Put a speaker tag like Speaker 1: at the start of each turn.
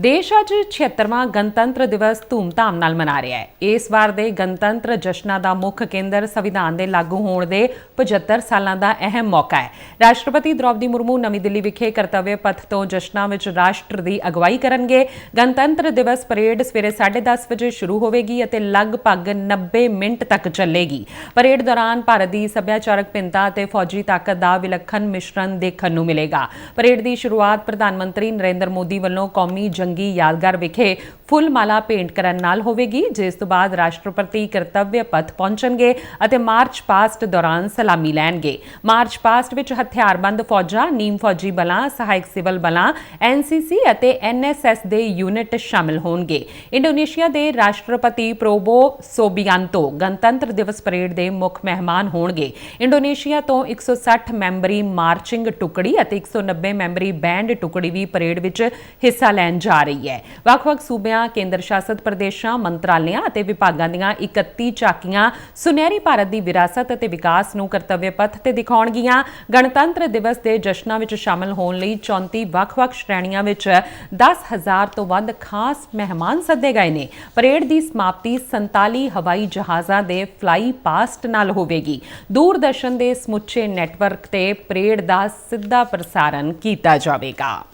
Speaker 1: ਦੇਸ਼ ਅੱਜ 76ਵਾਂ ਗਣਤੰਤਰ ਦਿਵਸ ਧੂਮਧਾਮ ਨਾਲ ਮਨਾ ਰਿਹਾ ਹੈ। ਇਸ ਵਾਰ ਦੇ ਗਣਤੰਤਰ ਜਸ਼ਨਾਂ ਦਾ ਮੁੱਖ ਕੇਂਦਰ ਸੰਵਿਧਾਨ ਦੇ ਲਾਗੂ ਹੋਣ ਦੇ 75 ਸਾਲਾਂ ਦਾ ਅਹਿਮ ਮੌਕਾ ਹੈ। ਰਾਸ਼ਟਰਪਤੀ ਦ੍ਰੌਪਦੀ ਮੁਰਮੂ ਨਵੀਂ ਦਿੱਲੀ ਵਿਖੇ ਕਰਤੱਵਯ ਪਥ ਤੋਂ ਜਸ਼ਨਾਂ ਵਿੱਚ ਰਾਸ਼ਟਰ ਦੀ ਅਗਵਾਈ ਕਰਨਗੇ। ਗਣਤੰਤਰ ਦਿਵਸ ਪਰੇਡ ਸਵੇਰੇ 10:30 ਵਜੇ ਸ਼ੁਰੂ ਹੋਵੇਗੀ ਅਤੇ ਲਗਭਗ 90 ਮਿੰਟ ਤੱਕ ਚੱਲੇਗੀ। ਪਰੇਡ ਦੌਰਾਨ ਭਾਰਤ ਦੀ ਸੱਭਿਆਚਾਰਕ ਭਿੰਨਤਾ ਅਤੇ ਫੌਜੀ ਤਾਕਤ ਦਾ ਵਿਲੱਖਣ ਮਿਸ਼ਰਣ ਦੇਖਣ ਨੂੰ ਮਿਲੇਗਾ। ਪਰੇਡ ਦੀ ਸ਼ੁਰੂਆਤ ਪ੍ਰਧਾਨ ਮੰਤਰੀ ਨਰਿੰਦਰ ਮੋਦੀ ਵੱਲੋਂ ਕੌਮੀ ਜੰਗੀ ਯਾਦਗਾਰ ਵਿਖੇ ਫੁੱਲ ਮਾਲਾ ਭੇਂਟ ਕਰਨ ਨਾਲ ਹੋਵੇਗੀ, ਜਿਸ ਤੋਂ ਬਾਅਦ ਰਾਸ਼ਟਰਪਤੀ ਕਰਤੱਵਯ ਪਥ ਪਹੁੰਚਣਗੇ ਅਤੇ ਮਾਰਚ ਪਾਸਟ ਦੌਰਾਨ ਸਲਾਮੀ ਲੈਣਗੇ। ਮਾਰਚ ਪਾਸਟ ਵਿੱਚ ਹਥਿਆਰਬੰਦ ਫੌਜਾਂ, ਨੀਮ ਫੌਜੀ ਬਲਾਂ, ਸਹਾਇਕ ਸਿਵਲ ਬਲਾਂ ਐਨਸੀਸੀ ਅਤੇ ਐਨਐਸਐਸ ਦੇ ਯੂਨਿਟ ਸ਼ਾਮਿਲ ਹੋਣਗੇ। ਇੰਡੋਨੇਸ਼ੀਆ ਦੇ ਰਾਸ਼ਟਰਪਤੀ ਪ੍ਰੋਬੋ ਸੋਬੀਆਂਤੋ ਗਣਤੰਤਰ ਦਿਵਸ ਪਰੇਡ ਦੇ ਮੁੱਖ ਮਹਿਮਾਨ ਹੋਣਗੇ। ਇੰਡੋਨੇਸ਼ੀਆ ਤੋਂ 160 ਮੈਂਬਰੀ ਮਾਰਚਿੰਗ ਟੁਕੜੀ ਅਤੇ 190 ਮੈਂਬਰੀ ਬੈਂਡ ਟੁਕੜੀ ਵੀ ਪਰੇਡ ਵਿੱਚ ਹਿੱਸਾ ਲੈਣ ਜਾ ਰਹੀ ਹੈ। ਵੱਖ-ਵੱਖ ਸੂਬਿਆਂ ਕੇਂਦਰ ਸ਼ਾਸਤ ਪ੍ਰਦੇਸ਼ਾਂ, ਮੰਤਰਾਲਿਆਂ ਅਤੇ ਵਿਭਾਗਾਂ ਦੀਆਂ 31 ਝਾਕੀਆਂ ਸੁਨਹਿਰੀ ਭਾਰਤ ਦੀ ਵਿਰਾਸਤ ਅਤੇ ਵਿਕਾਸ ਨੂੰ ਕਰਤੱਵਯ ਪਥ ਤੇ ਦਿਖਾਉਣਗੀਆਂ। ਗਣਤੰਤਰ ਦਿਵਸ ਦੇ ਜਸ਼ਨਾਂ ਵਿੱਚ ਸ਼ਾਮਲ ਹੋਣ ਲਈ 34 ਵੱਖ-ਵੱਖ ਸ਼੍ਰੇਣੀਆਂ ਵਿੱਚ 10000 ਤੋਂ ਵੱਧ ਖਾਸ ਮਹਿਮਾਨ ਸੱਦੇ ਗਏ ਨੇ। ਪਰੇਡ ਦੀ ਸਮਾਪਤੀ 47 ਹਵਾਈ ਜਹਾਜ਼ਾਂ ਦੇ ਫਲਾਈ ਪਾਸਟ ਨਾਲ ਹੋਵੇਗੀ। ਦੂਰਦਰਸ਼ਨ ਦੇ ਸਮੁੱਚੇ ਨੈਟਵਰਕ ਤੇ ਪਰੇਡ ਦਾ ਸਿੱਧਾ ਪ੍ਰਸਾਰਣ ਕੀਤਾ ਜਾਵੇਗਾ।